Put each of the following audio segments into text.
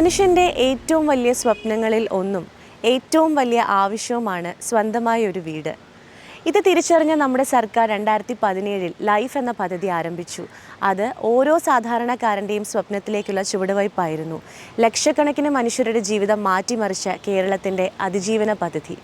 മനുഷ്യന്റെ ഏറ്റവും വലിയ സ്വപ്നങ്ങളിൽ ഒന്നും ഏറ്റവും വലിയ ആവശ്യവുമാണ് സ്വന്തമായ ഒരു വീട്. ഇത് തിരിച്ചറിഞ്ഞ നമ്മുടെ സർക്കാർ രണ്ടായിരത്തി പതിനേഴിൽ ലൈഫ് എന്ന പദ്ധതി ആരംഭിച്ചു. അത് ഓരോ സാധാരണക്കാരന്റെയും സ്വപ്നത്തിലേക്കുള്ള ചുവടുവയ്പ്പായിരുന്നു ലക്ഷക്കണക്കിന് മനുഷ്യരുടെ ജീവിതം മാറ്റിമറിച്ച കേരളത്തിന്റെ അതിജീവന പദ്ധതി.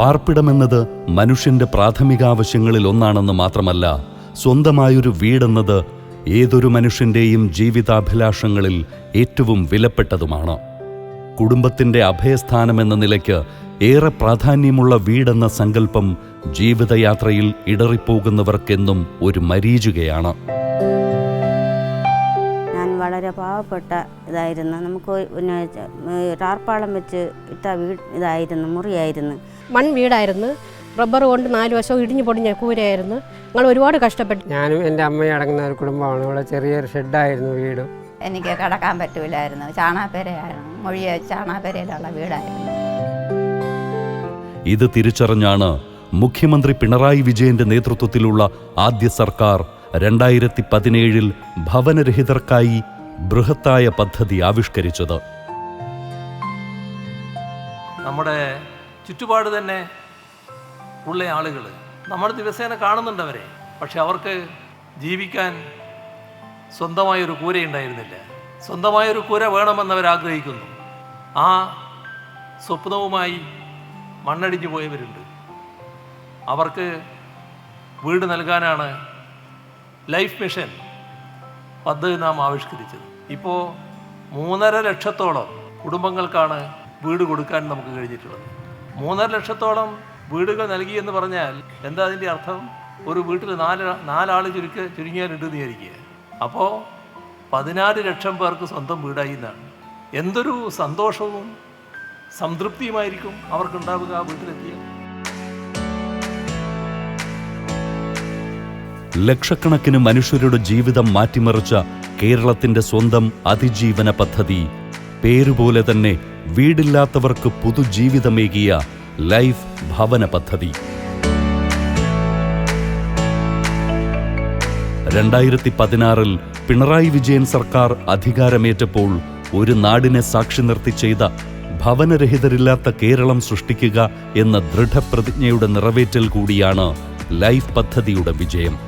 പാർപ്പിടമെന്നത് മനുഷ്യന്റെ പ്രാഥമികാവശ്യങ്ങളിൽ ഒന്നാണെന്ന് മാത്രമല്ല സ്വന്തമായൊരു വീടെന്നത് ഏതൊരു മനുഷ്യന്റെയും ജീവിതാഭിലാഷങ്ങളിൽ ഏറ്റവും വിലപ്പെട്ടതുമാണ്. കുടുംബത്തിന്റെ അഭയസ്ഥാനമെന്ന നിലയ്ക്ക് ഏറെ പ്രാധാന്യമുള്ള വീടെന്ന സങ്കല്പം ജീവിതയാത്രയിൽ ഇടറിപ്പോകുന്നവർക്കെന്നും ഒരു മരീചുകയാണ്. ഞാൻ വളരെ പാവപ്പെട്ട ഇതായിരുന്നു നമുക്ക് പിന്നെ ടാർപ്പാളം വെച്ച് ഇട്ട വീട് ഇതായിരുന്നു മുറിയായിരുന്നു. മൺവീടായിരുന്നു റബ്ബർ കൊണ്ട് നാല് വശവും ഇടിഞ്ഞു പൊടിഞ്ഞ കൂരയായിരുന്നു. ഞങ്ങൾ ഒരുപാട് കഷ്ടപ്പെട്ടു. ഞാനും എന്റെ അമ്മയും അടങ്ങുന്ന ഒരു കുടുംബമാണ്. ഇവിടെ ചെറിയൊരു ഷെഡായിരുന്നു വീട്. എനിക്ക് കടക്കാൻ പറ്റൂലായിരുന്നു. ചാണാപ്പേരയായിരുന്നു മൊഴിയ ചാണാപ്പേരയിലുള്ള വീടായിരുന്നു. ഇത് തിരിച്ചറിഞ്ഞാണ് മുഖ്യമന്ത്രി പിണറായി വിജയന്റെ നേതൃത്വത്തിലുള്ള ആദ്യ സർക്കാർ രണ്ടായിരത്തി പതിനേഴിൽ ഭവനരഹിതർക്കായി ബൃഹത്തായ പദ്ധതി ആവിഷ്കരിച്ചത്. നമ്മുടെ ചുറ്റുപാട് തന്നെ ഉള്ള ആളുകൾ. നമ്മൾ ദിവസേന കാണുന്നുണ്ടവരെ. പക്ഷെ അവർക്ക് ജീവിക്കാൻ സ്വന്തമായൊരു കൂര ഉണ്ടായിരുന്നില്ല. സ്വന്തമായൊരു കൂര വേണമെന്നവർ ആഗ്രഹിക്കുന്നു. ആ സ്വപ്നവുമായി മണ്ണടിഞ്ഞു പോയവരുണ്ട്. അവർക്ക് വീട് നൽകാനാണ് ലൈഫ് മിഷൻ പദ്ധതി നാം ആവിഷ്കരിച്ചത്. ഇപ്പോൾ മൂന്നര ലക്ഷത്തോളം കുടുംബങ്ങൾക്കാണ് വീട് കൊടുക്കാൻ നമുക്ക് കഴിഞ്ഞിട്ടുള്ളത്. മൂന്നര ലക്ഷത്തോളം വീടുകൾ നൽകി എന്ന് പറഞ്ഞാൽ എന്താ അതിന്റെ അർത്ഥം? ഒരു വീട്ടിൽ നാല് നാലാൾ ചുരുക്ക ചുരുങ്ങിയാലുണ്ട് എന്ന് വിചാരിക്കുക. അപ്പോൾ പതിനാല് ലക്ഷം പേർക്ക് സ്വന്തം വീടായി എന്നാണ്. എന്തൊരു സന്തോഷവും സംതൃപ്തിയുമായിരിക്കും അവർക്കുണ്ടാവുക ആ വീട്ടിലെത്തിയാൽ. ലക്ഷക്കണക്കിന് മനുഷ്യരുടെ ജീവിതം മാറ്റിമറിച്ച കേരളത്തിന്റെ സ്വന്തം അതിജീവന പദ്ധതി പേരുപോലെ തന്നെ വീടില്ലാത്തവർക്ക് പുതുജീവിതമേകിയ ലൈഫ് ഭവന പദ്ധതി. രണ്ടായിരത്തി പതിനാറിൽ പിണറായി വിജയൻ സർക്കാർ അധികാരമേറ്റപ്പോൾ ഒരു നാടിനെ സാക്ഷി നിർത്തി ചെയ്ത ഭവനരഹിതരില്ലാത്ത കേരളം സൃഷ്ടിക്കുക എന്ന ദൃഢപ്രതിജ്ഞയുടെ നിറവേറ്റൽ കൂടിയാണ് ലൈഫ് പദ്ധതിയുടെ വിജയം.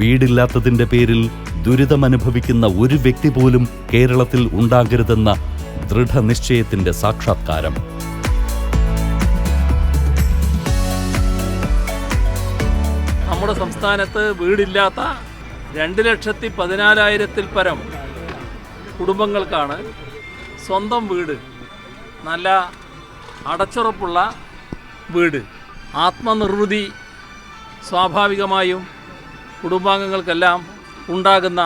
വീടില്ലാത്തതിന്റെ പേരിൽ ദുരിതമനുഭവിക്കുന്ന ഒരു വ്യക്തി പോലും കേരളത്തിൽ ഉണ്ടാകരുതെന്ന ദൃഢനിശ്ചയത്തിന്റെ സാക്ഷാത്കാരം. നമ്മുടെ സംസ്ഥാനത്ത് വീടില്ലാത്ത രണ്ട് ലക്ഷത്തി പതിനാലായിരത്തിൽ പരം കുടുംബങ്ങൾക്കാണ് സ്വന്തം വീട്. നല്ല അടച്ചുറപ്പുള്ള വീട്. ആത്മനിർവൃതി സ്വാഭാവികമായും കുടുംബാംഗങ്ങൾക്കെല്ലാം ഉണ്ടാകുന്ന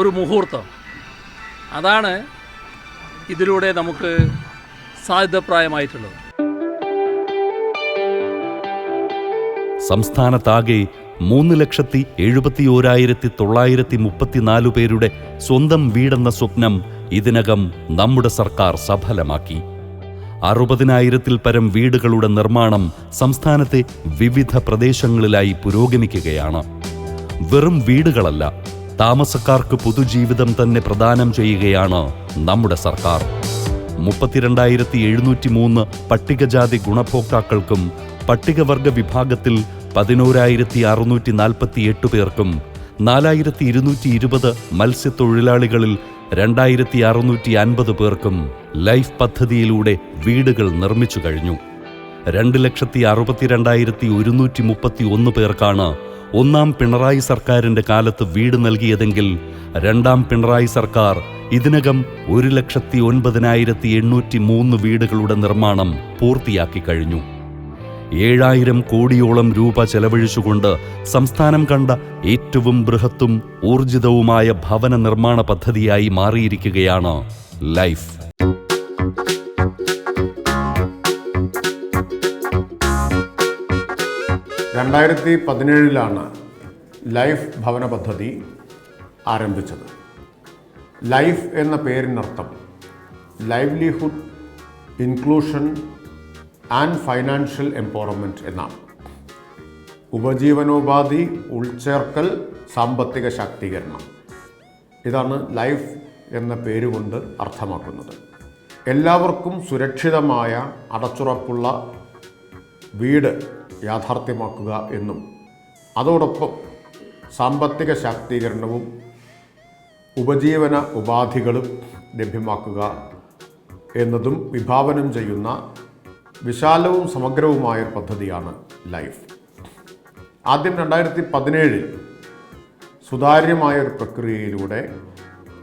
ഒരു മുഹൂർത്തം. അതാണ് ഇതിലൂടെ നമുക്ക് സാധ്യതപ്രായമായിട്ടുള്ളത്. സംസ്ഥാനത്താകെ മൂന്ന് ലക്ഷത്തി എഴുപത്തി ഓരായിരത്തി തൊള്ളായിരത്തി മുപ്പത്തിനാല് പേരുടെ സ്വന്തം വീടെന്ന സ്വപ്നം ഇതിനകം നമ്മുടെ സർക്കാർ സഫലമാക്കി. അറുപതിനായിരത്തിൽ പരം വീടുകളുടെ നിർമ്മാണം സംസ്ഥാനത്തെ വിവിധ പ്രദേശങ്ങളിലായി പുരോഗമിക്കുകയാണ്. വെറും വീടുകളല്ല താമസക്കാർക്ക് പൊതുജീവിതം തന്നെ പ്രദാനം ചെയ്യുകയാണ് നമ്മുടെ സർക്കാർ. മുപ്പത്തിരണ്ടായിരത്തി എഴുന്നൂറ്റി മൂന്ന് പട്ടികജാതി ഗുണഭോക്താക്കൾക്കും പട്ടികവർഗ വിഭാഗത്തിൽ പതിനോരായിരത്തി അറുന്നൂറ്റി നാൽപ്പത്തി എട്ട് പേർക്കും നാലായിരത്തി ഇരുന്നൂറ്റി ഇരുപത് മത്സ്യത്തൊഴിലാളികളിൽ രണ്ടായിരത്തി അറുന്നൂറ്റി അൻപത് പേർക്കും ലൈഫ് പദ്ധതിയിലൂടെ വീടുകൾ നിർമ്മിച്ചു കഴിഞ്ഞു. രണ്ട് ലക്ഷത്തി അറുപത്തിരണ്ടായിരത്തി ഒരുന്നൂറ്റി മുപ്പത്തി ഒന്ന് പേർക്കാണ് ഒന്നാം പിണറായി സർക്കാരിന്റെ കാലത്ത് വീട് നൽകിയതെങ്കിൽ രണ്ടാം പിണറായി സർക്കാർ ഇതിനകം ഒരു ലക്ഷത്തി ഒൻപതിനായിരത്തി എണ്ണൂറ്റി മൂന്ന് വീടുകളുടെ നിർമ്മാണം പൂർത്തിയാക്കി കഴിഞ്ഞു. ഏഴായിരം കോടിയോളം രൂപ ചെലവഴിച്ചുകൊണ്ട് സംസ്ഥാനം കണ്ട ഏറ്റവും ബൃഹത്തും ഊർജിതവുമായ ഭവന നിർമ്മാണ പദ്ധതിയായി മാറിയിരിക്കുകയാണ് ലൈഫ്. രണ്ടായിരത്തി പതിനേഴിലാണ് ലൈഫ് ഭവന പദ്ധതി ആരംഭിച്ചത്. ലൈഫ് എന്ന പേരിനർത്ഥം livelihood inclusion and financial empowerment എന്നാണ്. ഉപജീവനോപാധി ഉൾച്ചേർക്കൽ സാമ്പത്തിക ശാക്തീകരണം. ഇതാണ് ലൈഫ് എന്ന പേരുകൊണ്ട് അർത്ഥമാക്കുന്നത്. എല്ലാവർക്കും സുരക്ഷിതമായ അടച്ചുറപ്പുള്ള വീട് യാഥാർത്ഥ്യമാക്കുക എന്നും. അതോടൊപ്പം സാമ്പത്തിക ശാക്തീകരണവും ഉപജീവന ഉപാധികളും ലഭ്യമാക്കുക എന്നതും വിഭാവനം ചെയ്യുന്ന വിശാലവും സമഗ്രവുമായ പദ്ധതിയാണ് ലൈഫ്. ആദ്യം രണ്ടായിരത്തി പതിനേഴിൽ സുതാര്യമായ ഒരു പ്രക്രിയയിലൂടെ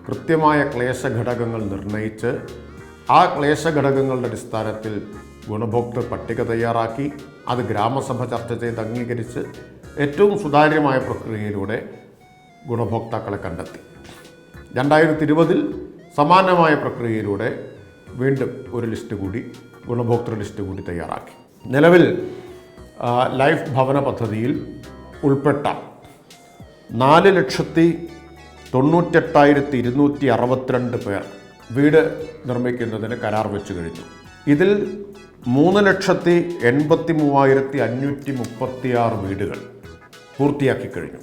കൃത്യമായ ക്ലേശ ഘടകങ്ങൾ നിർണയിച്ച് ആ ക്ലേശഘടകങ്ങളുടെ അടിസ്ഥാനത്തിൽ ഗുണഭോക്തൃ പട്ടിക തയ്യാറാക്കി അത് ഗ്രാമസഭ ചർച്ച ചെയ്ത് അംഗീകരിച്ച് ഏറ്റവും സുതാര്യമായ പ്രക്രിയയിലൂടെ ഗുണഭോക്താക്കളെ കണ്ടെത്തി. രണ്ടായിരത്തി ഇരുപതിൽ സമാനമായ പ്രക്രിയയിലൂടെ വീണ്ടും ഒരു ലിസ്റ്റ് കൂടി ഗുണഭോക്തൃ ലിസ്റ്റ് കൂടി തയ്യാറാക്കി. നിലവിൽ ലൈഫ് ഭവന പദ്ധതിയിൽ ഉൾപ്പെട്ട നാല് ലക്ഷത്തി തൊണ്ണൂറ്റെട്ടായിരത്തി ഇരുന്നൂറ്റി അറുപത്തിരണ്ട് പേർ വീട് നിർമ്മിക്കുന്നതിന് കരാർ വെച്ചു കഴിഞ്ഞു. ഇതിൽ മൂന്ന് ലക്ഷത്തി എൺപത്തി മൂവായിരത്തി അഞ്ഞൂറ്റി മുപ്പത്തിയാറ് വീടുകൾ പൂർത്തിയാക്കി കഴിഞ്ഞു.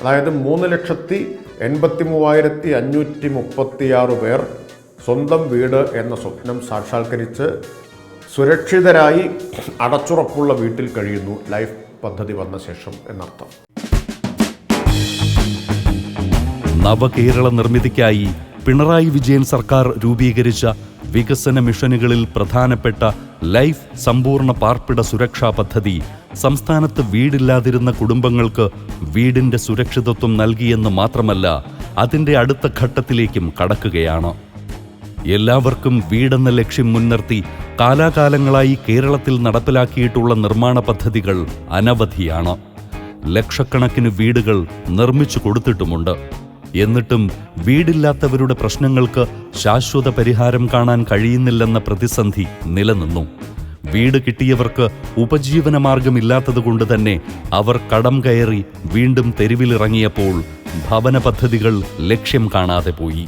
അതായത് മൂന്ന് ലക്ഷത്തി എൺപത്തി മൂവായിരത്തി അഞ്ഞൂറ്റി മുപ്പത്തിയാറ് പേർ സ്വന്തം വീട് എന്ന സ്വപ്നം സാക്ഷാത്കരിച്ച് സുരക്ഷിതരായി അടച്ചുറപ്പുള്ള വീട്ടിൽ കഴിയുന്നു ലൈഫ് പദ്ധതി വന്ന ശേഷം എന്നർത്ഥം. നവകേരള നിർമ്മിതിക്കായി പിണറായി വിജയൻ സർക്കാർ രൂപീകരിച്ച വികസന മിഷനുകളിൽ പ്രധാനപ്പെട്ട ലൈഫ് സമ്പൂർണ പാർപ്പിട സുരക്ഷാ പദ്ധതി സംസ്ഥാനത്ത് വീടില്ലാതിരുന്ന കുടുംബങ്ങൾക്ക് വീടിന്റെ സുരക്ഷിതത്വം നൽകിയെന്ന് മാത്രമല്ല അതിന്റെ അടുത്ത ഘട്ടത്തിലേക്കും കടക്കുകയാണ്. എല്ലാവർക്കും വീടെന്ന ലക്ഷ്യം മുൻനിർത്തി കാലാകാലങ്ങളായി കേരളത്തിൽ നടപ്പിലാക്കിയിട്ടുള്ള നിർമ്മാണ പദ്ധതികൾ അനവധിയാണ്. ലക്ഷക്കണക്കിന് വീടുകൾ നിർമ്മിച്ചു കൊടുത്തിട്ടുമുണ്ട്. എന്നിട്ടും വീടില്ലാത്തവരുടെ പ്രശ്നങ്ങൾക്ക് ശാശ്വത പരിഹാരം കാണാൻ കഴിയുന്നില്ലെന്ന പ്രതിസന്ധി നിലനിന്നു. വീട് കിട്ടിയവർക്ക് ഉപജീവന മാർഗമില്ലാത്തതുകൊണ്ട് തന്നെ അവർ കടം കയറി വീണ്ടും തെരുവിലിറങ്ങിയപ്പോൾ ഭവന പദ്ധതികൾ ലക്ഷ്യം കാണാതെ പോയി.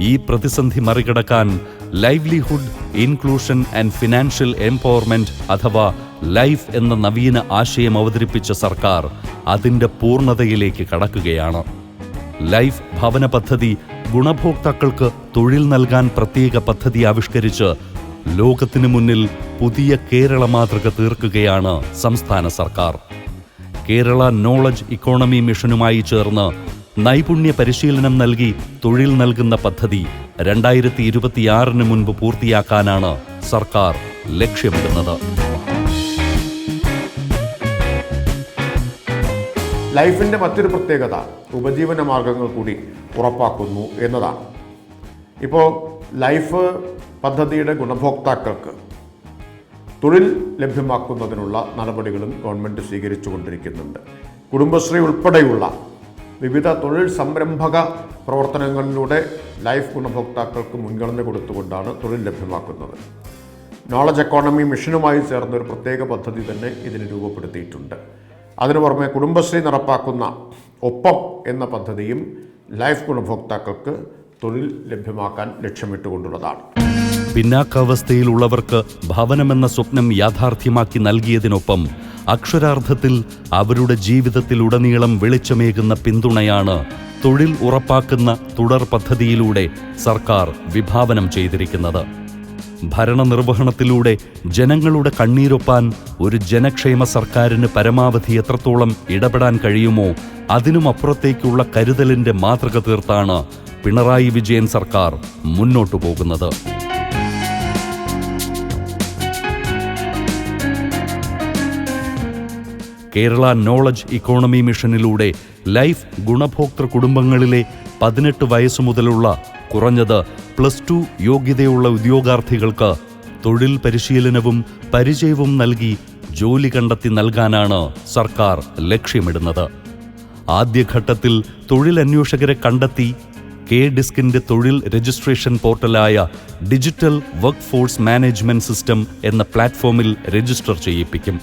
ഈ പ്രതിസന്ധി മറികടക്കാൻ livelihood inclusion and financial empowerment അഥവാ ലൈഫ് എന്ന നവീന ആശയം അവതരിപ്പിച്ച സർക്കാർ അതിന്റെ പൂർണതയിലേക്ക് കടക്കുകയാണ്. ലൈഫ് ഭവന പദ്ധതി ഗുണഭോക്താക്കൾക്ക് തൊഴിൽ നൽകാൻ പ്രത്യേക പദ്ധതി ആവിഷ്കരിച്ച് ലോകത്തിന് മുന്നിൽ പുതിയ കേരള മാതൃക തീർക്കുകയാണ് സംസ്ഥാന സർക്കാർ. കേരള നോളജ് ഇക്കോണമി മിഷനുമായി ചേർന്ന് നൈപുണ്യ പരിശീലനം നൽകി തൊഴിൽ നൽകുന്ന പദ്ധതി രണ്ടായിരത്തി ഇരുപത്തിയാറിന് മുൻപ് പൂർത്തിയാക്കാനാണ് സർക്കാർ ലക്ഷ്യമിടുന്നത്. ലൈഫിന്റെ മറ്റൊരു പ്രത്യേകത ഉപജീവന മാർഗങ്ങൾ കൂടി ഉറപ്പാക്കുന്നു എന്നതാണ്. ഇപ്പോൾ ലൈഫ് പദ്ധതിയുടെ ഗുണഭോക്താക്കൾക്ക് തൊഴിൽ ലഭ്യമാക്കുന്നതിനുള്ള നടപടികളും ഗവൺമെന്റ് സ്വീകരിച്ചു കൊണ്ടിരിക്കുന്നുണ്ട്. കുടുംബശ്രീ ഉൾപ്പെടെയുള്ള വിവിധ തൊഴിൽ സംരംഭക പ്രവർത്തനങ്ങളിലൂടെ ലൈഫ് ഗുണഭോക്താക്കൾക്ക് മുൻഗണന കൊടുത്തുകൊണ്ടാണ് തൊഴിൽ ലഭ്യമാക്കുന്നത്. നോളജ് എക്കോണമി മിഷനുമായി ചേർന്ന ഒരു പ്രത്യേക പദ്ധതി തന്നെ ഇതിന് രൂപപ്പെടുത്തിയിട്ടുണ്ട്. അതിനു പുറമെ കുടുംബശ്രീ നടപ്പാക്കുന്ന ഒപ്പം എന്ന പദ്ധതിയും ലൈഫ് ഗുണഭോക്താക്കൾക്ക് തൊഴിൽ ലഭ്യമാക്കാൻ ലക്ഷ്യമിട്ടുകൊണ്ടുള്ളതാണ്. പിന്നാക്കാവസ്ഥയിലുള്ളവർക്ക് ഭവനമെന്ന സ്വപ്നം യാഥാർത്ഥ്യമാക്കി നൽകിയതിനൊപ്പം അക്ഷരാർത്ഥത്തിൽ അവരുടെ ജീവിതത്തിലുടനീളം വെളിച്ചമേകുന്ന പിന്തുണയാണ് തൊഴിൽ ഉറപ്പാക്കുന്ന തുടർ പദ്ധതിയിലൂടെ സർക്കാർ വിഭാവനം ചെയ്തിരിക്കുന്നത്. ഭരണനിർവഹണത്തിലൂടെ ജനങ്ങളുടെ കണ്ണീരൊപ്പാൻ ഒരു ജനക്ഷേമ സർക്കാരിന് പരമാവധി എത്രത്തോളം ഇടപെടാൻ കഴിയുമോ അതിനുമപ്പുറത്തേക്കുള്ള കരുതലിന്റെ മാതൃക തീർത്താണ് പിണറായി വിജയൻ സർക്കാർ മുന്നോട്ടു പോകുന്നത്. കേരള നോളജ് ഇക്കോണമി മിഷനിലൂടെ ലൈഫ് ഗുണഭോക്തൃ കുടുംബങ്ങളിലെ പതിനെട്ട് വയസ്സു മുതലുള്ള കുറഞ്ഞത് പ്ലസ് ടു യോഗ്യതയുള്ള ഉദ്യോഗാർത്ഥികൾക്ക് തൊഴിൽ പരിശീലനവും പരിചയവും നൽകി ജോലി കണ്ടെത്തി നൽകാനാണ് സർക്കാർ ലക്ഷ്യമിടുന്നത്. ആദ്യഘട്ടത്തിൽ തൊഴിലന്വേഷകരെ കണ്ടെത്തി കെ ഡിസ്കിന്റെ തൊഴിൽ രജിസ്ട്രേഷൻ പോർട്ടലായ digital work force management system എന്ന പ്ലാറ്റ്ഫോമിൽ രജിസ്റ്റർ ചെയ്യിപ്പിക്കും.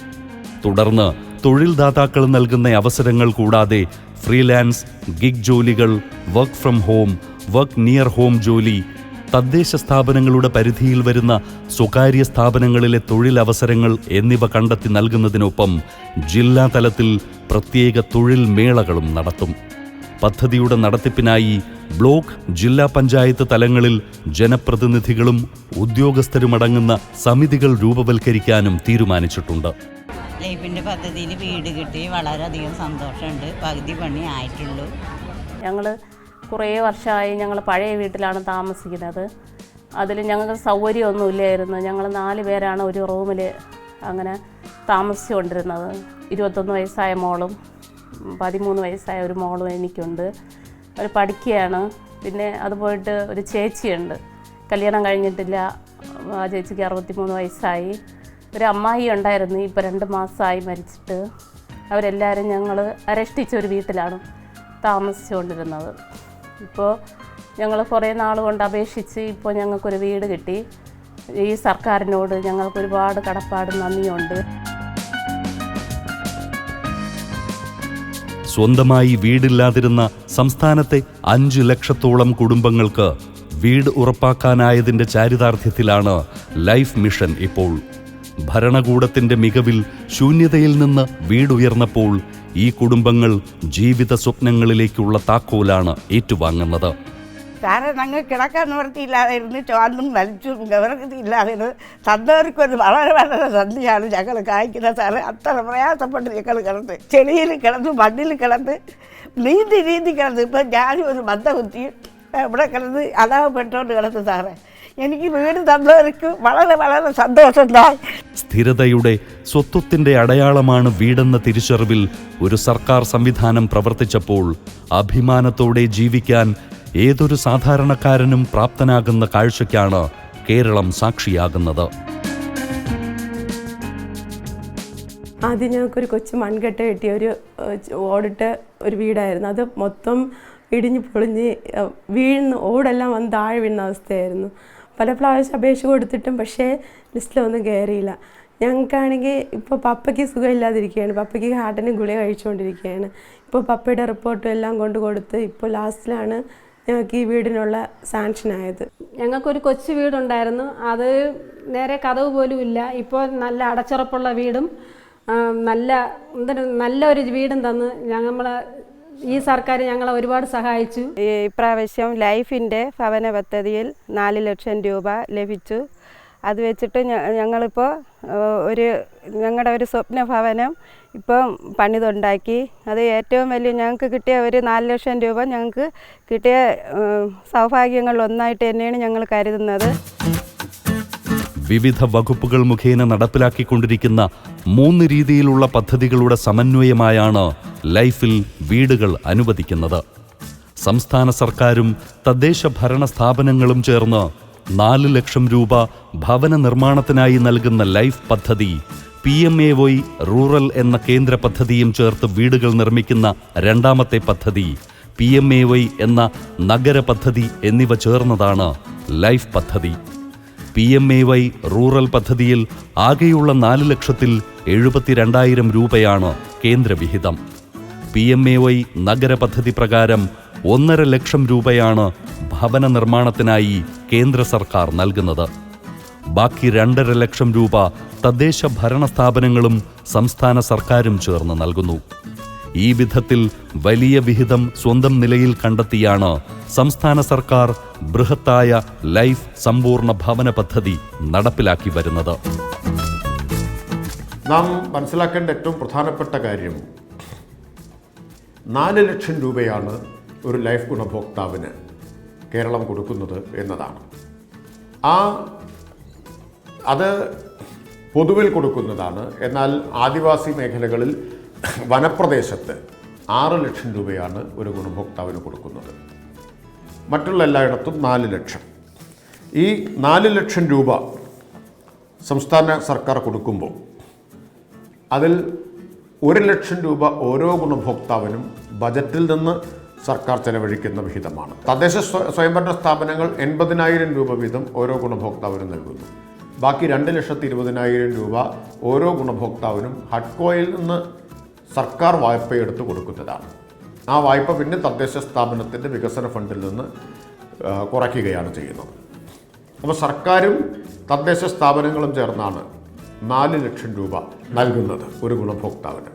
തുടർന്ന് തൊഴിൽദാതാക്കൾ നൽകുന്ന അവസരങ്ങൾ കൂടാതെ ഫ്രീലാൻസ് ഗിഗ് ജോലികൾ work from home work near home ജോലി തദ്ദേശ സ്ഥാപനങ്ങളുടെ പരിധിയിൽ വരുന്ന സ്വകാര്യ സ്ഥാപനങ്ങളിലെ തൊഴിലവസരങ്ങൾ എന്നിവ കണ്ടെത്തി നൽകുന്നതിനൊപ്പം ജില്ലാ തലത്തിൽ പ്രത്യേക തൊഴിൽ മേളകളും നടത്തും. പദ്ധതിയുടെ നടത്തിപ്പിനായി ബ്ലോക്ക് ജില്ലാ പഞ്ചായത്ത് തലങ്ങളിൽ ജനപ്രതിനിധികളും ഉദ്യോഗസ്ഥരുമടങ്ങുന്ന സമിതികൾ രൂപവൽക്കരിക്കാനും തീരുമാനിച്ചിട്ടുണ്ട്. ലൈഫിന്റെ പദ്ധതിയിൽ വീട് കിട്ടി. വളരെയധികം സന്തോഷമുണ്ട്. പകുതി പണി ആയിട്ടുള്ളൂ. ഞങ്ങൾ കുറേ വർഷമായി ഞങ്ങൾ പഴയ വീട്ടിലാണ് താമസിക്കുന്നത്. അതിൽ ഞങ്ങൾക്ക് സൗകര്യമൊന്നുമില്ലായിരുന്നു. ഞങ്ങൾ നാല് പേരാണ് ഒരു റൂമിൽ അങ്ങനെ താമസിച്ചുകൊണ്ടിരുന്നത്. ഇരുപത്തൊന്ന് വയസ്സായ മോളും പതിമൂന്ന് വയസ്സായ ഒരു മോളും എനിക്കുണ്ട്. അവർ പഠിക്കുകയാണ്. പിന്നെ അത് പോയിട്ട് ഒരു ചേച്ചിയുണ്ട്. കല്യാണം കഴിഞ്ഞിട്ടില്ല. ആ ചേച്ചിക്ക് അറുപത്തിമൂന്ന് വയസ്സായി. ഒരു അമ്മായി ഉണ്ടായിരുന്നു. ഇപ്പോൾ രണ്ട് മാസമായി മരിച്ചിട്ട്. അവരെല്ലാവരും ഞങ്ങൾ അരഷ്ടിച്ച ഒരു വീട്ടിലാണ് താമസിച്ചുകൊണ്ടിരുന്നത്. ഇപ്പോൾ ഞങ്ങൾ കുറേ നാൾ കൊണ്ട് അപേക്ഷിച്ച് ഇപ്പോൾ ഞങ്ങൾക്കൊരു വീട് കിട്ടി. ഈ സർക്കാരിനോട് ഞങ്ങൾക്ക് ഒരുപാട് കടപ്പാട് നന്ദിയുണ്ട്. സ്വന്തമായി വീടില്ലാതിരുന്ന സംസ്ഥാനത്തെ അഞ്ച് ലക്ഷത്തോളം കുടുംബങ്ങൾക്ക് വീട് ഉറപ്പാക്കാനായതിന്റെ ചാരിതാർത്ഥ്യത്തിലാണ് ലൈഫ് മിഷൻ ഇപ്പോൾ. ഭരണകൂടത്തിന്റെ മികവിൽ ശൂന്യതയിൽ നിന്ന് വീടുയർന്നപ്പോൾ ഈ കുടുംബങ്ങൾ ജീവിത സ്വപ്നങ്ങളിലേക്കുള്ള താക്കോലാണ് ഏറ്റുവാങ്ങുന്നത്. സാറെ ഞങ്ങൾ കിടക്കാൻ നിവൃത്തിയില്ലാതിരുന്ന് ചോന്നും വലിച്ചും നിവൃത്തിയില്ലാതിരുന്ന് തന്നവർക്കൊരു വളരെ വളരെ നന്ദിയാണ് ഞങ്ങൾ കായ്ക്കുന്ന സാറ്. അത്ര പ്രയാസപ്പെട്ട് ഞങ്ങൾ കിടന്ന് ചെളിയിൽ കിടന്ന് മണ്ണിൽ കിടന്ന് നീന്തി നീന്തി കിടന്ന്. ഇപ്പം ഞാനും ഒരു മന്ദ കുത്തി ഇവിടെ കിടന്ന് അതാവപ്പെട്ടോണ്ട് കിടന്ന് സാറേ. എനിക്ക് വീട് തന്നവർക്ക് വളരെ വളരെ സന്തോഷമുണ്ടായി സ്ഥിരതയുടെ സ്വത്വത്തിന്റെ അടയാളമാണ് വീടെന്ന തിരിച്ചറിവിൽ ഒരു സർക്കാർ സംവിധാനം പ്രവർത്തിച്ചപ്പോൾ അഭിമാനത്തോടെ ജീവിക്കാൻ ഏതൊരു സാധാരണക്കാരനും പ്രാപ്തനാകുന്ന കാഴ്ചയ്ക്കാണ് കേരളം സാക്ഷിയാകുന്നത്. ആദ്യം ഞങ്ങൾക്കൊരു കൊച്ചു മൺകെട്ട കെട്ടിയ ഒരു ഓടിട്ട് ഒരു വീടായിരുന്നു. അത് മൊത്തം ഇടിഞ്ഞു പൊളിഞ്ഞ് വീഴുന്ന ഓടെല്ലാം വന്ന് താഴെ വീഴുന്ന അവസ്ഥയായിരുന്നു. പല പ്രാവശ്യം അപേക്ഷ കൊടുത്തിട്ടും പക്ഷേ ലിസ്റ്റിലൊന്നും കയറിയില്ല ഞങ്ങൾക്കാണെങ്കിൽ ഇപ്പോൾ പപ്പയ്ക്ക് സുഖമില്ലാതിരിക്കുകയാണ്. പപ്പയ്ക്ക് ഹാർട്ടിന് ഗുളിക കഴിച്ചുകൊണ്ടിരിക്കുകയാണ്. ഇപ്പോൾ പപ്പയുടെ റിപ്പോർട്ടും എല്ലാം കൊണ്ട് കൊടുത്ത് ഇപ്പോൾ ലാസ്റ്റിലാണ് ഞങ്ങൾക്ക് ഈ വീടിനുള്ള സാങ്ഷൻ ആയത്. ഞങ്ങൾക്കൊരു കൊച്ചു വീടുണ്ടായിരുന്നു. അത് നേരെ കഥവ് പോലും ഇല്ല. ഇപ്പോൾ നല്ല അടച്ചുറപ്പുള്ള വീടും നല്ല എന്തൊരു നല്ലൊരു വീടും തന്ന് ഞങ്ങളെ ഈ സർക്കാർ ഞങ്ങളെ ഒരുപാട് സഹായിച്ചു. ഇപ്രാവശ്യം ലൈഫിന്റെ ഭവന പദ്ധതിയിൽ നാല് ലക്ഷം രൂപ ലഭിച്ചു. അത് വെച്ചിട്ട് ഞങ്ങളിപ്പോൾ ഒരു ഞങ്ങളുടെ ഒരു സ്വപ്ന ഭവനം ഇപ്പം പണിതുണ്ടാക്കി. അത് ഏറ്റവും വലിയ ഞങ്ങൾക്ക് കിട്ടിയ ഒരു നാല് ലക്ഷം രൂപ ഞങ്ങൾക്ക് കിട്ടിയ സൗഭാഗ്യങ്ങളിലൊന്നായിട്ട് തന്നെയാണ് ഞങ്ങൾ കരുതുന്നത്. വിവിധ വകുപ്പുകൾ മുഖേന നടപ്പിലാക്കിക്കൊണ്ടിരിക്കുന്ന മൂന്ന് രീതിയിലുള്ള പദ്ധതികളുടെ സമന്വയമായാണ് ലൈഫിൽ വീടുകൾ അനുവദിക്കുന്നത്. സംസ്ഥാന സർക്കാരും തദ്ദേശ ഭരണ സ്ഥാപനങ്ങളും ചേർന്ന് നാല് ലക്ഷം രൂപ ഭവന നിർമ്മാണത്തിനായി നൽകുന്ന ലൈഫ് പദ്ധതി P M A Y rural എന്ന കേന്ദ്ര പദ്ധതിയും ചേർത്ത് വീടുകൾ നിർമ്മിക്കുന്ന രണ്ടാമത്തെ പദ്ധതി പി എം എ വൈ എന്ന നഗര പദ്ധതി എന്നിവ ചേർന്നതാണ് ലൈഫ് പദ്ധതി. P M A Y rural പദ്ധതിയിൽ ആകെയുള്ള നാല് ലക്ഷത്തിൽ എഴുപത്തിരണ്ടായിരം രൂപയാണ് കേന്ദ്രവിഹിതം. പി എം എ വൈ നഗര പദ്ധതി പ്രകാരം ഒന്നര ലക്ഷം രൂപയാണ് ഭവന നിർമ്മാണത്തിനായി കേന്ദ്ര സർക്കാർ നൽകുന്നത്. ബാക്കി രണ്ടര ലക്ഷം രൂപ തദ്ദേശ ഭരണ സ്ഥാപനങ്ങളും സംസ്ഥാന സർക്കാരും ചേർന്ന് നൽകുന്നു. ഈ വിധത്തിൽ വലിയ വിഹിതം സ്വന്തം നിലയിൽ കണ്ടെത്തിയാണ് സംസ്ഥാന സർക്കാർ ബൃഹത്തായ ലൈഫ് സമ്പൂർണ ഭവന പദ്ധതി നടപ്പിലാക്കി വരുന്നത്. നാം മനസ്സിലാക്കേണ്ട ഏറ്റവും പ്രധാനപ്പെട്ട കാര്യം നാല് ലക്ഷം രൂപയാണ് ഒരു ലൈഫ് ഗുണഭോക്താവിന് കേരളം കൊടുക്കുന്നത് എന്നതാണ്. ആ അത് പൊതുവിൽ കൊടുക്കുന്നതാണ്. എന്നാൽ ആദിവാസി മേഖലകളിൽ വനപ്രദേശത്ത് ആറ് ലക്ഷം രൂപയാണ് ഒരു ഗുണഭോക്താവിന് കൊടുക്കുന്നത്. മറ്റുള്ള എല്ലായിടത്തും നാല് ലക്ഷം. ഈ നാല് ലക്ഷം രൂപ സംസ്ഥാന സർക്കാർ കൊടുക്കുമ്പോൾ അതിൽ ഒരു ലക്ഷം രൂപ ഓരോ ഗുണഭോക്താവിനും ബജറ്റിൽ നിന്ന് സർക്കാർ ചെലവഴിക്കുന്ന വിഹിതമാണ്. തദ്ദേശ സ്വ- സ്വയംഭരണ സ്ഥാപനങ്ങൾ എൺപതിനായിരം രൂപ വീതം ഓരോ ഗുണഭോക്താവിനും നൽകുന്നു. ബാക്കി രണ്ട് ലക്ഷത്തി ഇരുപതിനായിരം രൂപ ഓരോ ഗുണഭോക്താവിനും ഹഡ്കോയിൽ നിന്ന് സർക്കാർ വായ്പ എടുത്തു കൊടുക്കുന്നതാണ്. ആ വായ്പ പിന്നെ തദ്ദേശ സ്ഥാപനത്തിന്റെ വികസന ഫണ്ടിൽ നിന്ന് കുറയ്ക്കുകയാണ് ചെയ്യുന്നത്. അപ്പോൾ സർക്കാരും തദ്ദേശ സ്ഥാപനങ്ങളും ചേർന്നാണ് നാല് ലക്ഷം രൂപ നൽകുന്നത് ഒരു ഗുണഭോക്താവിന്.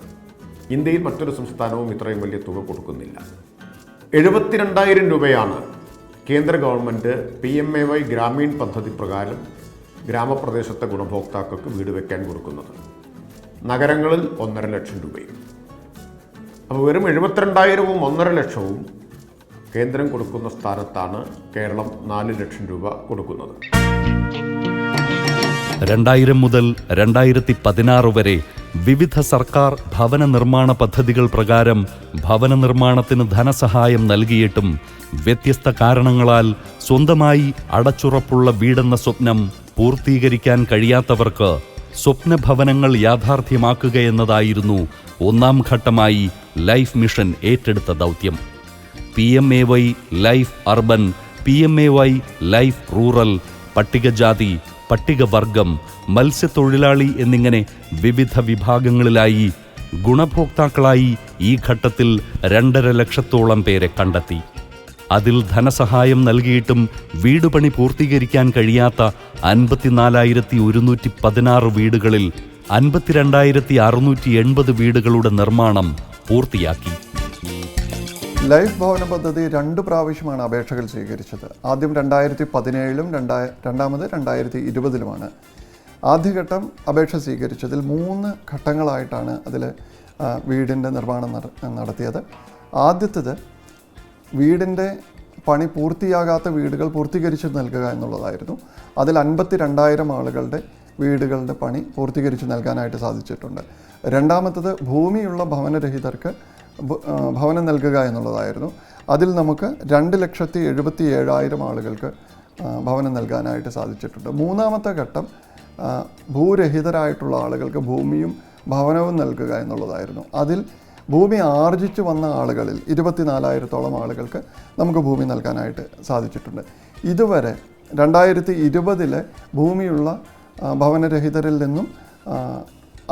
ഇന്ത്യയിൽ മറ്റൊരു സംസ്ഥാനവും ഇത്രയും വലിയ തുക കൊടുക്കുന്നില്ല. എഴുപത്തിരണ്ടായിരം രൂപയാണ് കേന്ദ്ര government P M A Y Gramin പദ്ധതി പ്രകാരം ഗ്രാമപ്രദേശത്തെ ഗുണഭോക്താക്കൾക്ക് വീട് വയ്ക്കാൻ കൊടുക്കുന്നത്. നഗരങ്ങളിൽ ഒന്നര ലക്ഷം രൂപയും. അപ്പോൾ വെറും എഴുപത്തിരണ്ടായിരവും ഒന്നര ലക്ഷവും കേന്ദ്രം കൊടുക്കുന്ന സ്ഥാനത്താണ് കേരളം നാല് ലക്ഷം രൂപ കൊടുക്കുന്നത്. രണ്ടായിരം മുതൽ രണ്ടായിരത്തി പതിനാറ് വരെ വിവിധ സർക്കാർ ഭവന നിർമ്മാണ പദ്ധതികൾ പ്രകാരം ഭവന നിർമ്മാണത്തിന് ധനസഹായം നൽകിയിട്ടും വ്യത്യസ്ത കാരണങ്ങളാൽ സ്വന്തമായി അടച്ചുറപ്പുള്ള വീടെന്ന സ്വപ്നം പൂർത്തീകരിക്കാൻ കഴിയാത്തവർക്ക് സ്വപ്ന യാഥാർത്ഥ്യമാക്കുക യാഥാർത്ഥ്യമാക്കുകയെന്നതായിരുന്നു ഒന്നാം ഘട്ടമായി ലൈഫ് മിഷൻ ഏറ്റെടുത്ത ദൗത്യം. P M A Y life urban P M A Y life rural പട്ടികജാതി പട്ടികവർഗം മത്സ്യത്തൊഴിലാളി എന്നിങ്ങനെ വിവിധ വിഭാഗങ്ങളിലായി ഗുണഭോക്താക്കളായി ഈ ഘട്ടത്തിൽ രണ്ടര ലക്ഷത്തോളം പേരെ കണ്ടെത്തി. അതിൽ ധനസഹായം നൽകിയിട്ടും വീടുപണി പൂർത്തീകരിക്കാൻ കഴിയാത്ത അൻപത്തിനാലായിരത്തി ഒരുന്നൂറ്റി പതിനാറ് വീടുകളിൽ അൻപത്തിരണ്ടായിരത്തി അറുന്നൂറ്റി എൺപത് വീടുകളുടെ നിർമ്മാണം പൂർത്തിയാക്കി. ലൈഫ് ഭവന പദ്ധതി രണ്ട് പ്രാവശ്യമാണ് അപേക്ഷകൾ സ്വീകരിച്ചത്. ആദ്യം രണ്ടായിരത്തി പതിനേഴിലും രണ്ടായ രണ്ടാമത് രണ്ടായിരത്തി ഇരുപതിലുമാണ് ആദ്യഘട്ടം അപേക്ഷ സ്വീകരിച്ചതിൽ മൂന്ന് ഘട്ടങ്ങളായിട്ടാണ് അതിൽ വീടിന്റെ നിർമ്മാണം നടത്തിയത്. ആദ്യത്തേത് വീടിന്റെ പണി പൂർത്തിയാകാത്ത വീടുകൾ പൂർത്തീകരിച്ച് നൽകുക എന്നുള്ളതായിരുന്നു. അതിൽ അൻപത്തി രണ്ടായിരം ആളുകളുടെ വീടുകളുടെ പണി പൂർത്തീകരിച്ച് നൽകാനായിട്ട് സാധിച്ചിട്ടുണ്ട്. രണ്ടാമത്തത് ഭൂമിയുള്ള ഭവനരഹിതർക്ക് ഭവനം നൽകുക എന്നുള്ളതായിരുന്നു. അതിൽ നമുക്ക് രണ്ട് ലക്ഷത്തി എഴുപത്തി ഏഴായിരം ആളുകൾക്ക് ഭവനം നൽകാനായിട്ട് സാധിച്ചിട്ടുണ്ട്. മൂന്നാമത്തെ ഘട്ടം ഭൂരഹിതരായിട്ടുള്ള ആളുകൾക്ക് ഭൂമിയും ഭവനവും നൽകുക എന്നുള്ളതായിരുന്നു. അതിൽ ഭൂമി ആർജിച്ചു വന്ന ആളുകളിൽ ഇരുപത്തിനാലായിരത്തോളം ആളുകൾക്ക് നമുക്ക് ഭൂമി നൽകാനായിട്ട് സാധിച്ചിട്ടുണ്ട്. ഇതുവരെ രണ്ടായിരത്തി ഇരുപതിലെ ഭൂമിയുള്ള ഭവനരഹിതരിൽ നിന്നും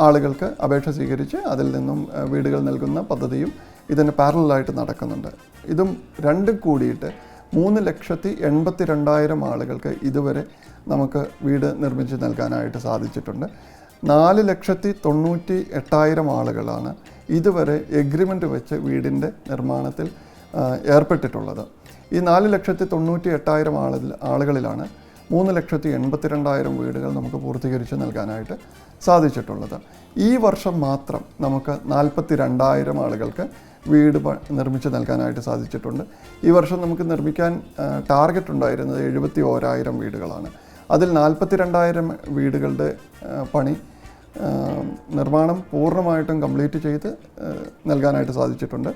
ആളുകൾക്ക് അപേക്ഷ സ്വീകരിച്ച് അതിൽ നിന്നും വീടുകൾ നൽകുന്ന പദ്ധതിയും ഇതിന് പാരലായിട്ട് നടക്കുന്നുണ്ട്. ഇതും രണ്ടും കൂടിയിട്ട് മൂന്ന് ലക്ഷത്തി എൺപത്തി രണ്ടായിരം ആളുകൾക്ക് ഇതുവരെ നമുക്ക് വീട് നിർമ്മിച്ച് നൽകാനായിട്ട് സാധിച്ചിട്ടുണ്ട്. നാല് ലക്ഷത്തി തൊണ്ണൂറ്റി എട്ടായിരം ആളുകളാണ് ഇതുവരെ എഗ്രിമെന്റ് വെച്ച് വീടിന്റെ നിർമ്മാണത്തിൽ ഏർപ്പെട്ടിട്ടുള്ളത്. ഈ നാല് ലക്ഷത്തി തൊണ്ണൂറ്റി എട്ടായിരം ആളിൽ ആളുകളിലാണ് മൂന്ന് ലക്ഷത്തി എൺപത്തി രണ്ടായിരം വീടുകൾ നമുക്ക് പൂർത്തീകരിച്ച് നൽകാനായിട്ട് സാധിച്ചിട്ടുള്ളത്. ഈ വർഷം മാത്രം നമുക്ക് നാൽപ്പത്തി രണ്ടായിരം ആളുകൾക്ക് വീട് നിർമ്മിച്ച് നൽകാനായിട്ട് സാധിച്ചിട്ടുണ്ട്. ഈ വർഷം നമുക്ക് നിർമ്മിക്കാൻ ടാർഗറ്റ് ഉണ്ടായിരുന്നത് എഴുപത്തി ഓരായിരം വീടുകളാണ്. അതിൽ നാൽപ്പത്തി രണ്ടായിരം വീടുകളുടെ പണി നിർമ്മാണം പൂർണമായിട്ടും കംപ്ലീറ്റ് ചെയ്ത് നൽകാനായിട്ട് സാധിച്ചിട്ടുണ്ട്.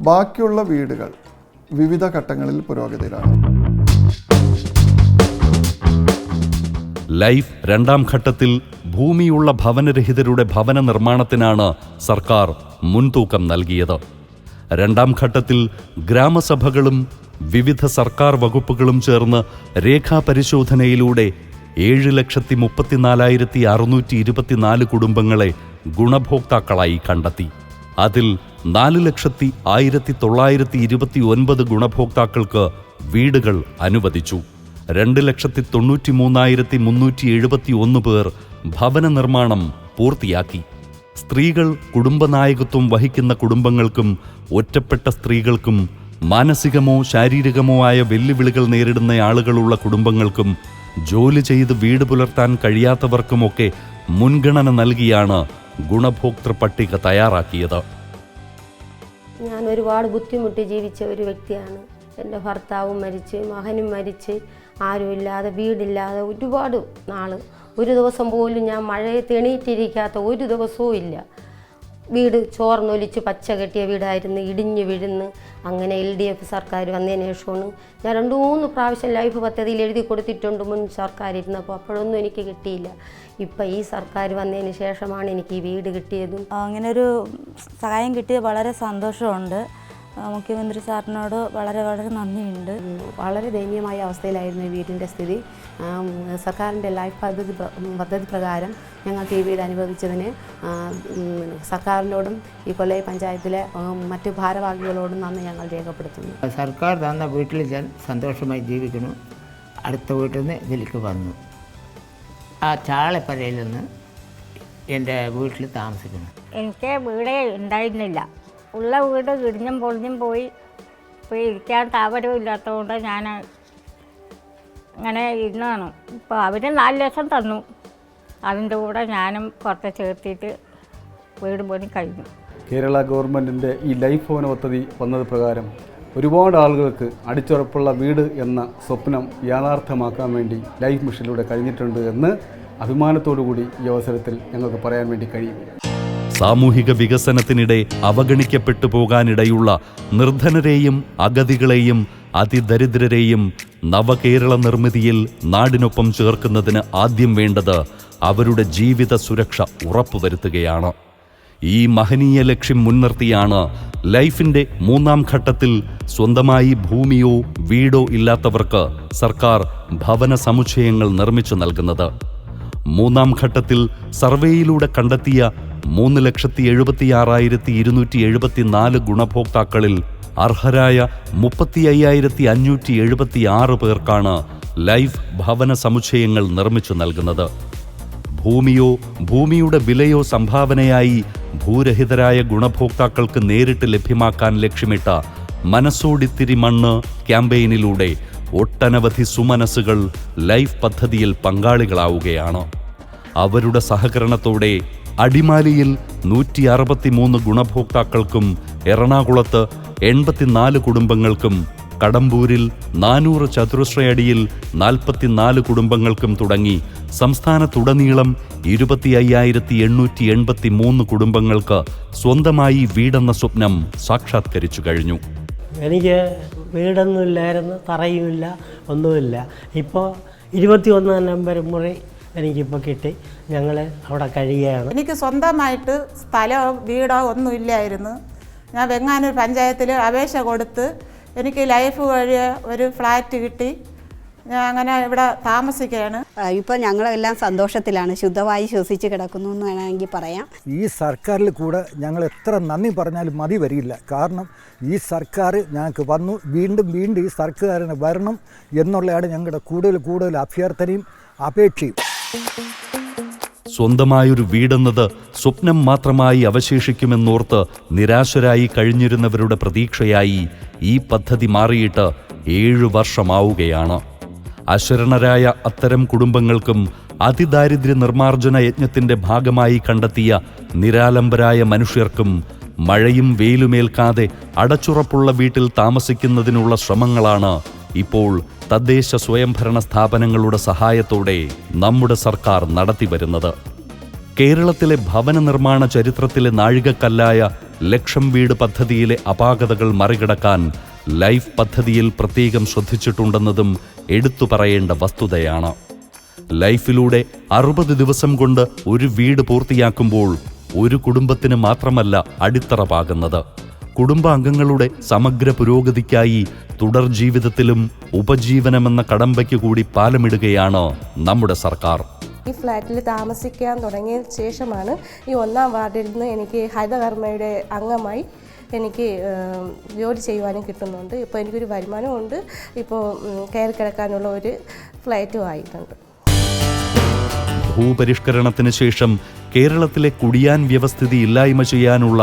ബാക്കിയുള്ള വീടുകൾ വിവിധ ഘട്ടങ്ങളിൽ പുരോഗതിയിലാണ്. ലൈഫ് രണ്ടാം ഘട്ടത്തിൽ ഭൂമിയുള്ള ഭവനരഹിതരുടെ ഭവന നിർമ്മാണത്തിനാണ് സർക്കാർ മുൻതൂക്കം നൽകിയത്. രണ്ടാം ഘട്ടത്തിൽ ഗ്രാമസഭകളും വിവിധ സർക്കാർ വകുപ്പുകളും ചേർന്ന് രേഖാപരിശോധനയിലൂടെ ഏഴ് ലക്ഷത്തി മുപ്പത്തിനാലായിരത്തി അറുന്നൂറ്റി ഇരുപത്തിനാല് കുടുംബങ്ങളെ ഗുണഭോക്താക്കളായി കണ്ടെത്തി. അതിൽ നാല് ലക്ഷത്തി ആയിരത്തി തൊള്ളായിരത്തി ഇരുപത്തി ഒൻപത് ഗുണഭോക്താക്കൾക്ക് വീടുകൾ അനുവദിച്ചു. രണ്ട് ലക്ഷത്തി തൊണ്ണൂറ്റി മൂന്നായിരത്തി മുന്നൂറ്റി എഴുപത്തി ഒന്ന് പേർ ഭവന നിർമ്മാണം പൂർത്തിയാക്കി. സ്ത്രീകൾ കുടുംബനായകത്വം വഹിക്കുന്ന കുടുംബങ്ങൾക്കും ഒറ്റപ്പെട്ട സ്ത്രീകൾക്കും മാനസികമോ ശാരീരികമോ ആയ വെല്ലുവിളികൾ നേരിടുന്ന ആളുകളുള്ള കുടുംബങ്ങൾക്കും ജോലി ചെയ്ത് വീട് പുലർത്താൻ കഴിയാത്തവർക്കുമൊക്കെ മുൻഗണന നൽകിയാണ് ഗുണഭോക്തൃ പട്ടിക തയ്യാറാക്കിയത്. ഞാൻ ഒരുപാട് ബുദ്ധിമുട്ടി ജീവിച്ച ഒരു വ്യക്തിയാണ്. എന്റെ ഭർത്താവും മരിച്ച് മകനും മരിച്ച് ആരുമില്ലാതെ വീടില്ലാതെ ഒരുപാട് നാൾ ഒരു ദിവസം പോലും ഞാൻ മഴയെ തെണീറ്റിരിക്കാത്ത ഒരു ദിവസവും ഇല്ല. വീട് ചോർന്നൊലിച്ച് പച്ച കെട്ടിയ വീടായിരുന്നു ഇടിഞ്ഞു വീഴുന്ന്. അങ്ങനെ എൽ ഡി എഫ് സർക്കാർ വന്നതിന് ശേഷമാണ് ഞാൻ രണ്ട് മൂന്ന് പ്രാവശ്യം ലൈഫ് പദ്ധതിയിൽ എഴുതി കൊടുത്തിട്ടുണ്ട് മുൻ സർക്കാർ ഇരുന്നപ്പോൾ. അപ്പോഴൊന്നും എനിക്ക് കിട്ടിയില്ല. ഇപ്പം ഈ സർക്കാർ വന്നതിന് ശേഷമാണ് എനിക്ക് ഈ വീട് കിട്ടിയതും. അങ്ങനെ ഒരു സഹായം കിട്ടിയത് വളരെ സന്തോഷമുണ്ട്. മുഖ്യമന്ത്രി സാറിനോട് വളരെ വളരെ നന്ദിയുണ്ട്. വളരെ ദയനീയമായ അവസ്ഥയിലായിരുന്നു ഈ വീടിന്റെ സ്ഥിതി. സർക്കാരിന്റെ ലൈഫ് പദ്ധതി പദ്ധതി പ്രകാരം ഞങ്ങൾക്ക് ഈ വീട് അനുവദിച്ചതിന് സർക്കാരിനോടും ഈ കൊല്ലൈ പഞ്ചായത്തിലെ മറ്റു ഭാരവാഹികളോടും നന്ദി ഞങ്ങൾ രേഖപ്പെടുത്തുന്നു. സർക്കാർ തന്ന വീട്ടിൽ ഞാൻ സന്തോഷമായി ജീവിക്കുന്നു. അടുത്ത വീട്ടിൽ നിന്ന് ഇതിലേക്ക് വന്നു. ആ ചാളപ്പരയിൽ നിന്ന് എന്റെ വീട്ടിൽ താമസിക്കുന്നു. എനിക്ക് വീടേ ഉണ്ടായിരുന്നില്ല. ഉള്ള വീട് ഇടിഞ്ഞും പൊളിഞ്ഞും പോയി ഇപ്പോൾ ഇരിക്കാൻ താപരവും ഇല്ലാത്തതുകൊണ്ട് ഞാൻ അങ്ങനെ ഇരുന്നാണ്. ഇപ്പോൾ അവർ നാല് ലക്ഷം തന്നു. അതിന്റെ കൂടെ ഞാനും കുറച്ച് ചേർത്തിട്ട് വീട് പോയി കഴിഞ്ഞു. കേരള ഗവൺമെന്റിന്റെ ഈ ലൈഫ് ഭവന പദ്ധതി വന്നത് പ്രകാരം ഒരുപാട് ആളുകൾക്ക് അടിച്ചുറപ്പുള്ള വീട് എന്ന സ്വപ്നം യാഥാർത്ഥ്യമാക്കാൻ വേണ്ടി ലൈഫ് മിഷനിലൂടെ കഴിഞ്ഞിട്ടുണ്ട് എന്ന് അഭിമാനത്തോടു കൂടി ഈ അവസരത്തിൽ ഞങ്ങൾക്ക് പറയാൻ വേണ്ടി കഴിയും. സാമൂഹിക വികസനത്തിനിടെ അവഗണിക്കപ്പെട്ടു പോകാനിടയുള്ള നിർധനരെയും അഗതികളെയും അതിദരിദ്രരെയും നവകേരള നിർമ്മിതിയിൽ നാടിനൊപ്പം ചേർക്കുന്നതിന് ആദ്യം വേണ്ടത് അവരുടെ ജീവിത സുരക്ഷ ഉറപ്പുവരുത്തുകയാണ്. ഈ മഹനീയ ലക്ഷ്യം മുൻനിർത്തിയാണ് ലൈഫിന്റെ മൂന്നാം ഘട്ടത്തിൽ സ്വന്തമായി ഭൂമിയോ വീടോ ഇല്ലാത്തവർക്ക് സർക്കാർ ഭവന സമുച്ചയങ്ങൾ നിർമ്മിച്ചു നൽകുന്നത്. മൂന്നാം ഘട്ടത്തിൽ സർവേയിലൂടെ കണ്ടെത്തിയ മൂന്ന് ലക്ഷത്തി എഴുപത്തിയാറായിരത്തി ഇരുന്നൂറ്റി എഴുപത്തിനാല് ഗുണഭോക്താക്കളിൽ അർഹരായ മുപ്പത്തി അയ്യായിരത്തി അഞ്ഞൂറ്റി എഴുപത്തി ആറ് പേർക്കാണ് ലൈഫ് ഭവന സമുച്ചയങ്ങൾ നിർമ്മിച്ചു നൽകുന്നത്. ഭൂമിയോ ഭൂമിയുടെ വിലയോ സംഭാവനയായി ഭൂരഹിതരായ ഗുണഭോക്താക്കൾക്ക് നേരിട്ട് ലഭ്യമാക്കാൻ ലക്ഷ്യമിട്ട മനസ്സോടിത്തിരി മണ്ണ് ക്യാമ്പയിനിലൂടെ ഒട്ടനവധി സുമനസ്സുകൾ ലൈഫ് പദ്ധതിയിൽ പങ്കാളികളാവുകയാണ്. അവരുടെ സഹകരണത്തോടെ അടിമാലിയിൽ നൂറ്റി അറുപത്തിമൂന്ന് ഗുണഭോക്താക്കൾക്കും എറണാകുളത്ത് എൺപത്തിനാല് കുടുംബങ്ങൾക്കും കടമ്പൂരിൽ നാനൂറ് ചതുരശ്രയടിയിൽ നാൽപ്പത്തിനാല് കുടുംബങ്ങൾക്കും തുടങ്ങി സംസ്ഥാനത്തുടനീളം ഇരുപത്തി അയ്യായിരത്തി എണ്ണൂറ്റി എൺപത്തി മൂന്ന് കുടുംബങ്ങൾക്ക് സ്വന്തമായി വീടെന്ന സ്വപ്നം സാക്ഷാത്കരിച്ചു കഴിഞ്ഞു. എനിക്ക് വീടൊന്നുമില്ലായിരുന്നു തറയുമില്ല ഒന്നുമില്ല. ഇപ്പോൾ ഇരുപത്തി ഒന്നാം നമ്പർ മുറി എനിക്കിപ്പോൾ കിട്ടി. ഞങ്ങൾ അവിടെ കഴിയുകയാണ്. എനിക്ക് സ്വന്തമായിട്ട് സ്ഥലമോ വീടോ ഒന്നും ഇല്ലായിരുന്നു. ഞാൻ വെങ്ങാനൂർ പഞ്ചായത്തിൽ അപേക്ഷ കൊടുത്ത് എനിക്ക് ലൈഫ് വഴി ഒരു ഫ്ലാറ്റ് കിട്ടി. ഞാൻ അങ്ങനെ ഇവിടെ താമസിക്കുകയാണ്. ഇപ്പോൾ ഞങ്ങളെല്ലാം സന്തോഷത്തിലാണ്. ശുദ്ധമായി ശ്വസിച്ച് കിടക്കുന്നു എന്ന് വേണമെങ്കിൽ പറയാം. ഈ സർക്കാരിൽ കൂടെ ഞങ്ങൾ എത്ര നന്ദി പറഞ്ഞാലും മതി വരില്ല. കാരണം ഈ സർക്കാർ ഞങ്ങൾക്ക് വന്നു. വീണ്ടും വീണ്ടും ഈ സർക്കാരിന് വരണം എന്നുള്ളതാണ് ഞങ്ങളുടെ കൂടുതൽ കൂടുതൽ അഭ്യർത്ഥനയും അപേക്ഷയും. സ്വന്തമായൊരു വീടെന്നത് സ്വപ്നം മാത്രമായി അവശേഷിക്കുമെന്നോർത്ത് നിരാശരായി കഴിഞ്ഞിരുന്നവരുടെ പ്രതീക്ഷയായി ഈ പദ്ധതി മാറിയിട്ട് ഏഴു വർഷമാവുകയാണ്. അശരണരായ അത്തരം കുടുംബങ്ങൾക്കും അതിദാരിദ്ര്യ നിർമ്മാർജന യജ്ഞത്തിന്റെ ഭാഗമായി കണ്ടെത്തിയ നിരാലംബരായ മനുഷ്യർക്കും മഴയും വെയിലുമേൽക്കാതെ അടച്ചുറപ്പുള്ള വീട്ടിൽ താമസിക്കുന്നതിനുള്ള ശ്രമങ്ങളാണ് ഇപ്പോൾ തദ്ദേശ സ്വയംഭരണ സ്ഥാപനങ്ങളുടെ സഹായത്തോടെ നമ്മുടെ സർക്കാർ നടത്തിവരുന്നത്. കേരളത്തിലെ ഭവന നിർമ്മാണ ചരിത്രത്തിലെ നാഴികക്കല്ലായ ലക്ഷം വീട് പദ്ധതിയിലെ അപാകതകൾ മറികടക്കാൻ ലൈഫ് പദ്ധതിയിൽ പ്രത്യേകം ശ്രദ്ധിച്ചിട്ടുണ്ടെന്നതും എടുത്തു പറയേണ്ട വസ്തുതയാണ്. ലൈഫിലൂടെ അറുപത് ദിവസം കൊണ്ട് ഒരു വീട് പൂർത്തിയാക്കുമ്പോൾ ഒരു കുടുംബത്തിന് മാത്രമല്ല അടിത്തറ പാകുന്നത്. കുടുംബാംഗങ്ങളുടെ സമഗ്ര പുരോഗതിക്കായി തുടർ ജീവിതത്തിലും ഉപജീവനമെന്ന കടമ്പയ്ക്ക് കൂടി പാലമിടുകയാണ് നമ്മുടെ സർക്കാർ. ഈ ഫ്ലാറ്റിൽ താമസിക്കാൻ തുടങ്ങിയ ശേഷമാണ് ഈ ഒന്നാം വാർഡിൽ നിന്ന് എനിക്ക് ഹരിതകർമ്മയുടെ അംഗമായി എനിക്ക് ജോലി ചെയ്യുവാനും കിട്ടുന്നുണ്ട്. ഇപ്പോൾ എനിക്കൊരു വരുമാനമുണ്ട് ഇപ്പോൾ കയറി കിടക്കാനുള്ള ഒരു ഫ്ലാറ്റും ആയിട്ടുണ്ട്. ഭൂപരിഷ്കരണത്തിന് ശേഷം കേരളത്തിലെ കുടിയാൻ വ്യവസ്ഥിതി ഇല്ലായ്മ ചെയ്യാനുള്ള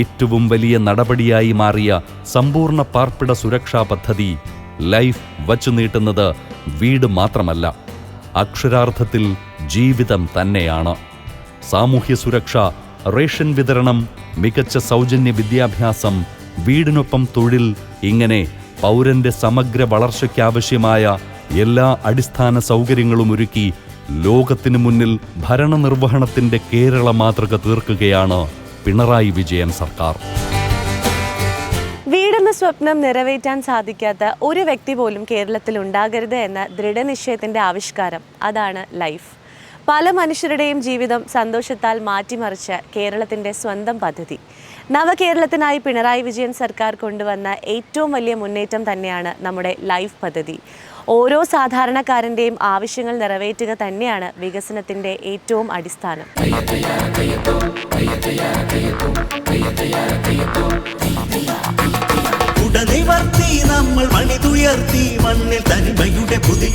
ഏറ്റവും വലിയ നടപടിയായി മാറിയ സമ്പൂർണ പാർപ്പിട സുരക്ഷാ പദ്ധതി ലൈഫ് വച്ചു നീട്ടുന്നത് വീട് മാത്രമല്ല അക്ഷരാർത്ഥത്തിൽ ജീവിതം തന്നെയാണ്. സാമൂഹ്യ സുരക്ഷ റേഷൻ വിതരണം മികച്ച സൗജന്യ വിദ്യാഭ്യാസം വീടിനൊപ്പം തൊഴിൽ ഇങ്ങനെ പൗരന്റെ സമഗ്ര വളർച്ചയ്ക്കാവശ്യമായ എല്ലാ അടിസ്ഥാന സൗകര്യങ്ങളും ഒരുക്കി ലോകത്തിനു മുന്നിൽ ഭരണനിർവഹണത്തിന്റെ കേരള മാതൃക തീർക്കുകയാണ് പിണറായി വിജയൻ സർക്കാർ. വീടെന്ന സ്വപ്നം നിറവേറ്റാൻ സാധിക്കാത്ത ഒരു വ്യക്തി പോലും കേരളത്തിൽ ഉണ്ടാകരുത് എന്ന ദൃഢനിശ്ചയത്തിന്റെ ആവിഷ്കാരം അതാണ് ലൈഫ്. പല മനുഷ്യരുടെയും ജീവിതം സന്തോഷത്താൽ മാറ്റിമറിച്ച കേരളത്തിന്റെ സ്വന്തം പദ്ധതി. നവകേരളത്തിനായി പിണറായി വിജയൻ സർക്കാർ കൊണ്ടുവന്ന ഏറ്റവും വലിയ മുന്നേറ്റം തന്നെയാണ് നമ്മുടെ ലൈഫ് പദ്ധതി. ഓരോ സാധാരണക്കാരന്റെയും ആവശ്യങ്ങൾ നിറവേറ്റുക തന്നെയാണ് വികസനത്തിന്റെ ഏറ്റവും അടിസ്ഥാനം. ഉടനിവർത്തി നമ്മൾ മണിതുയർത്തി മണ്ണിൽ തനിമയുടെ പുതിയ